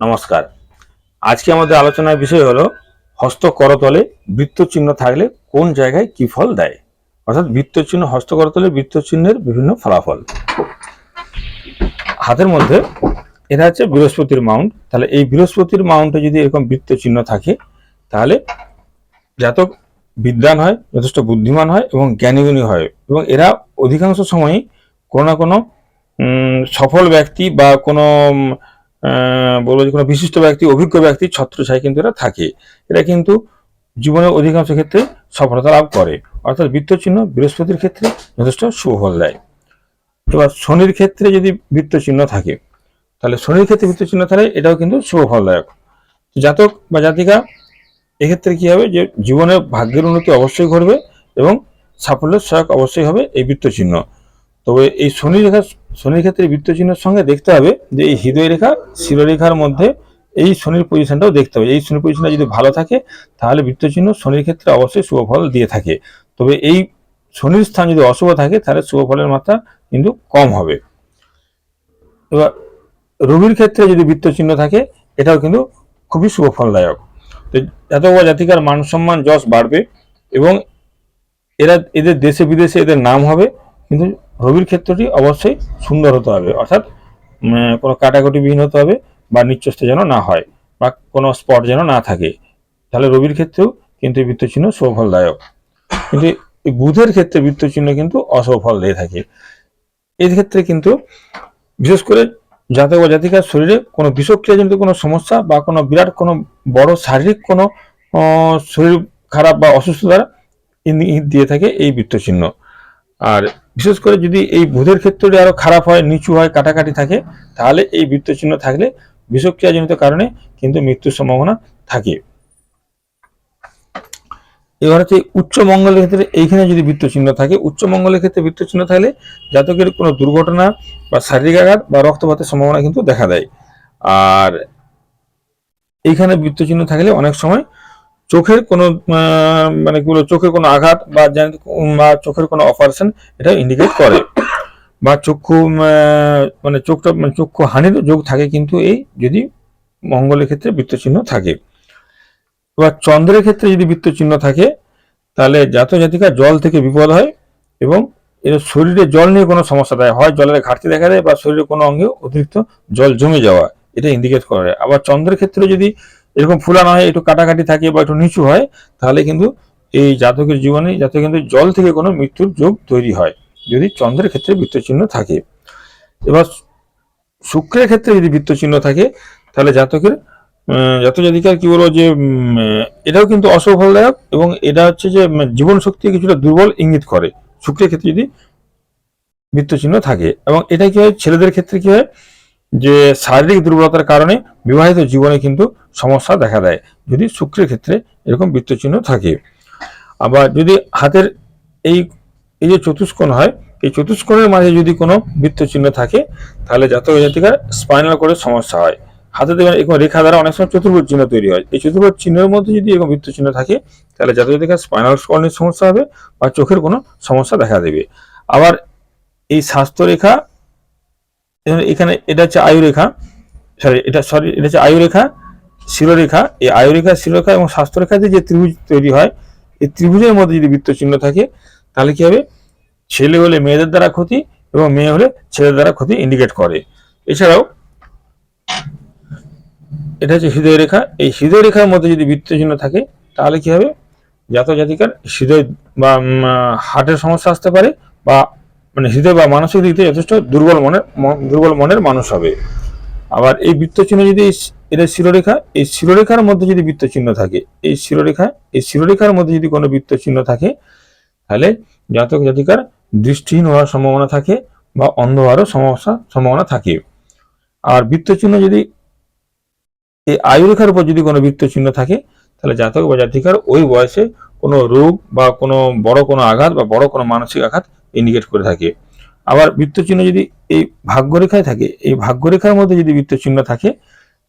নমস্কার। আজকে আমাদের আলোচনার বিষয় হলো, হস্ত করতলে বৃত্ত চিহ্ন থাকলে কোন জায়গায় কি ফল দেয়? অর্থাৎ বৃত্ত চিহ্ন হস্ত করতলে বৃত্ত চিহ্নের বিভিন্ন ফলাফল। হাতের মধ্যে, এটা হচ্ছে বৃহস্পতির মাউন্ট। তাহলে এই বৃহস্পতির মাউন্টে যদি এরকম বৃত্ত চিহ্ন থাকে, তাহলে জাতক বিদ্যান হয়, যথেষ্ট বুদ্ধিমান হয় এবং জ্ঞানীগুণী হয়। এবং এরা অধিকাংশ সময়ই কোনো না কোনো সফল ব্যক্তি বা কোনো বলব যে কোনো বিশিষ্ট ব্যক্তি, অভিজ্ঞ ব্যক্তি, ছত্রছায় কিন্তু এরা থাকে। এরা কিন্তু জীবনের অধিকাংশ ক্ষেত্রে সফলতা লাভ করে। অর্থাৎ বৃত্ত চিহ্ন বৃহস্পতির ক্ষেত্রে যথেষ্ট শুভ ফল দেয়। এবার শনির ক্ষেত্রে যদি বৃত্ত চিহ্ন থাকে, তাহলে শনির ক্ষেত্রে বৃত্ত চিহ্ন থাকলে এটাও কিন্তু শুভ ফলদায়ক। জাতক বা জাতিকা, এক্ষেত্রে কি হবে যে জীবনে ভাগ্যের উন্নতি অবশ্যই ঘটবে এবং সাফল্যের সহায়ক অবশ্যই হবে এই বৃত্ত চিহ্ন তবে এই শনি রেখা শনির ক্ষেত্রে বৃত্ত চিহ্নের সঙ্গে দেখতে হবে যে এই হৃদয় রেখা, শিরোরেখার মধ্যে এই শনির পজিশনটাও দেখতে হবে। এই শনির পজিশনটা যদি ভালো থাকে, তাহলে বৃত্ত চিহ্ন শনির ক্ষেত্রে অবশ্যই শুভ ফল দিয়ে থাকে। তবে এই শনির স্থান যদি অশুভ থাকে, তাহলে শুভ ফলের মাত্রা কিন্তু কম হবে। এবার, রবির ক্ষেত্রে যদি বৃত্ত চিহ্ন থাকে, এটাও কিন্তু খুবই শুভ ফলদায়ক। তো জাতক জাতিকার মান সম্মান যশ বাড়বে এবং এরা, এদের দেশে বিদেশে এদের নাম হবে, কিন্তু রবির ক্ষেত্রটি অবশ্যই সুন্দর হতে হবে। অর্থাৎ কোনো কাটাকুটিবিহীন হতে হবে বা নিচ্চস্ত যেন না হয় বা কোনো স্পট যেন না থাকে। তাহলে রবির ক্ষেত্রেও কিন্তু বৃত্তচিহ্ন শুভফলদায়ক কিন্তু বুধের ক্ষেত্রে বৃত্তচিহ্ন কিন্তু অশুভ ফল দিয়ে থাকে। এই ক্ষেত্রে কিন্তু বিশেষ করে জাতক বা জাতিকার শরীরে কোনো বিষক্রিয়া বিষক্রিয়াজনিত কোনো সমস্যা বা কোনো বিরাট কোনো বড় শারীরিক কোনো শরীর খারাপ বা অসুস্থতার দিয়ে থাকে এই বৃত্তচিহ্ন। আর বিশেষ করে যদি এই বুধের ক্ষেত্রে আরও খারাপ হয়, নিচু হয়, কাটাকাটি থাকে, তাহলে এই বৃত্তচিহ্ন থাকলে বিষক্রিয়াজনিত কারণে কিন্তু মৃত্যুর সম্ভাবনা থাকে। এবার হচ্ছে উচ্চ মঙ্গলের ক্ষেত্রে এইখানে যদি বৃত্তচিহ্ন থাকে, উচ্চ মঙ্গলের ক্ষেত্রে বৃত্তচিহ্ন থাকলে জাতকের কোনো দুর্ঘটনা বা শারীরিক আঘাত বা রক্তপাতের সম্ভাবনা কিন্তু দেখা দেয়। আর এইখানে বৃত্তচিহ্ন থাকলে অনেক সময় চোখের কোনো মানে বলব, চোখের কোনো আঘাত বা বা চোখের কোনো অপারেশন এটা ইন্ডিকেট করে। বা চক্ষু মানে চোখটা মানে চক্ষু হানির যোগ থাকে কিন্তু এই যদি মঙ্গলের ক্ষেত্রে বৃত্তচিহ্ন থাকে। এবার চন্দ্রের ক্ষেত্রে যদি বৃত্তচিহ্ন থাকে তাহলে জাত জাতিকা জল থেকে বিপদ হয় এবং এর শরীরে জল নিয়ে কোনো সমস্যা দেয় হয় জলের ঘাটতি দেখা দেয় বা শরীরের কোনো অঙ্গে অতিরিক্ত জল জমে যাওয়া এটা ইন্ডিকেট করে। আবার চন্দ্রের ক্ষেত্রে যদি এরকম ফুলানো হয়, একটু কাটাকাটি থাকে বা একটু নিচু হয়, তাহলে কিন্তু এই জাতকের জীবনে যাতে কিন্তু জল থেকে কোনো মৃত্যুর যোগ তৈরি হয়, যদি চন্দ্রের ক্ষেত্রে বৃত্তচিহ্ন থাকে। এবার শুক্রের ক্ষেত্রে যদি বৃত্তচিহ্ন থাকে, তাহলে জাতকের জাতক জাতিকার কি বলব যে এটাও কিন্তু অসফলদায়ক এবং এটা হচ্ছে যে জীবন শক্তি কিছুটা দুর্বল ইঙ্গিত করে। শুক্রের ক্ষেত্রে যদি বৃত্তচিহ্ন থাকে, এবং এটা কি হয়, ছেলেদের ক্ষেত্রে কি হয় যে শারীরিক দুর্বলতার কারণে বিবাহিত জীবনে কিন্তু সমস্যা দেখা দেয়, যদি শুক্রের ক্ষেত্রে এরকম বৃত্তচিহ্ন থাকে। আবার যদি হাতের এই এই যে চতুষ্কোণ হয়, এই চতুষ্কোণের মাঝে যদি কোনো বৃত্তচিহ্ন থাকে, তাহলে জাতক জাতিকার স্পাইনাল করে সমস্যা হয়। হাতে দেখবেন এরকম রেখা দ্বারা অনেক সময় চতুর্ভুজ চিহ্ন তৈরি হয়। এই চতুর্ভুজ চিহ্নের মধ্যে যদি এরকম বৃত্তচিহ্ন থাকে, তাহলে জাতক জাতিকার স্পাইনাল কর্ণের সমস্যা হবে বা চোখের কোনো সমস্যা দেখা দেবে। আবার এই স্বাস্থ্যরেখা এখানে এটা হচ্ছে আয়ুরেখা। সরি এটা সরি এটা হচ্ছে আয়ুরেখা, শিরোরেখা। এই আয়ুরেখা, শিরোরেখা এবং স্বাস্থ্যরেখাতে যে ত্রিভুজ তৈরি হয়, এই ত্রিভুজের মধ্যে যদি বৃত্ত চিহ্ন থাকে, তাহলে কি হবে? ছেলে হলে মেয়েদের দ্বারা ক্ষতি এবং মেয়ে হলে ছেলেদের দ্বারা ক্ষতি ইন্ডিকেট করে। এছাড়াও, এটা হচ্ছে হৃদয় রেখা এই হৃদয় রেখার মধ্যে যদি বৃত্ত চিহ্ন থাকে, তাহলে কি হবে? জাতিকার হৃদয় বা হার্টের সমস্যা আসতে পারে বা হৃদয় বা মানসিক দিক থেকে যথেষ্ট দুর্বল মনের দুর্বল মনের মানুষ হবে। আবার এই বৃত্তচিহ্ন যদি এটা শিরোরেখা, এই শিরোরেখার মধ্যে যদি বৃত্তচিহ্ন থাকে, এই শিরোরেখা, এই শিরোরেখার মধ্যে যদি কোনো বৃত্তচিহ্ন থাকে, তাহলে জাতক জাতিকার দৃষ্টিহীন হওয়ার সম্ভাবনা থাকে বা অন্ধ হওয়ারও সমস্যা, সম্ভাবনা থাকে। আর বৃত্তচিহ্ন যদি, এই আয়ুরেখার উপর যদি কোনো বৃত্তচিহ্ন থাকে, তাহলে জাতক বা জাতিকার ওই বয়সে কোনো রোগ বা কোনো বড় কোনো আঘাত বা বড় কোনো মানসিক আঘাত ইন্ডিকেট করে থাকে। আবার বৃত্তচিহ্ন যদি এই ভাগ্যরেখায় থাকে, এই ভাগ্যরেখার মধ্যে যদি বৃত্তচিহ্ন থাকে,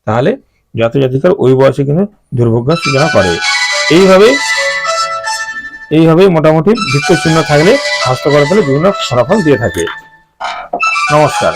তাহলে জাতক জাতিকার ওই বয়সে কিন্তু দুর্ভাগ্যের সূচনা করে। এইভাবে এইভাবে মোটামুটি বৃত্তচিহ্ন থাকলে ফলে বিভিন্ন ফলাফল দিয়ে থাকে। নমস্কার।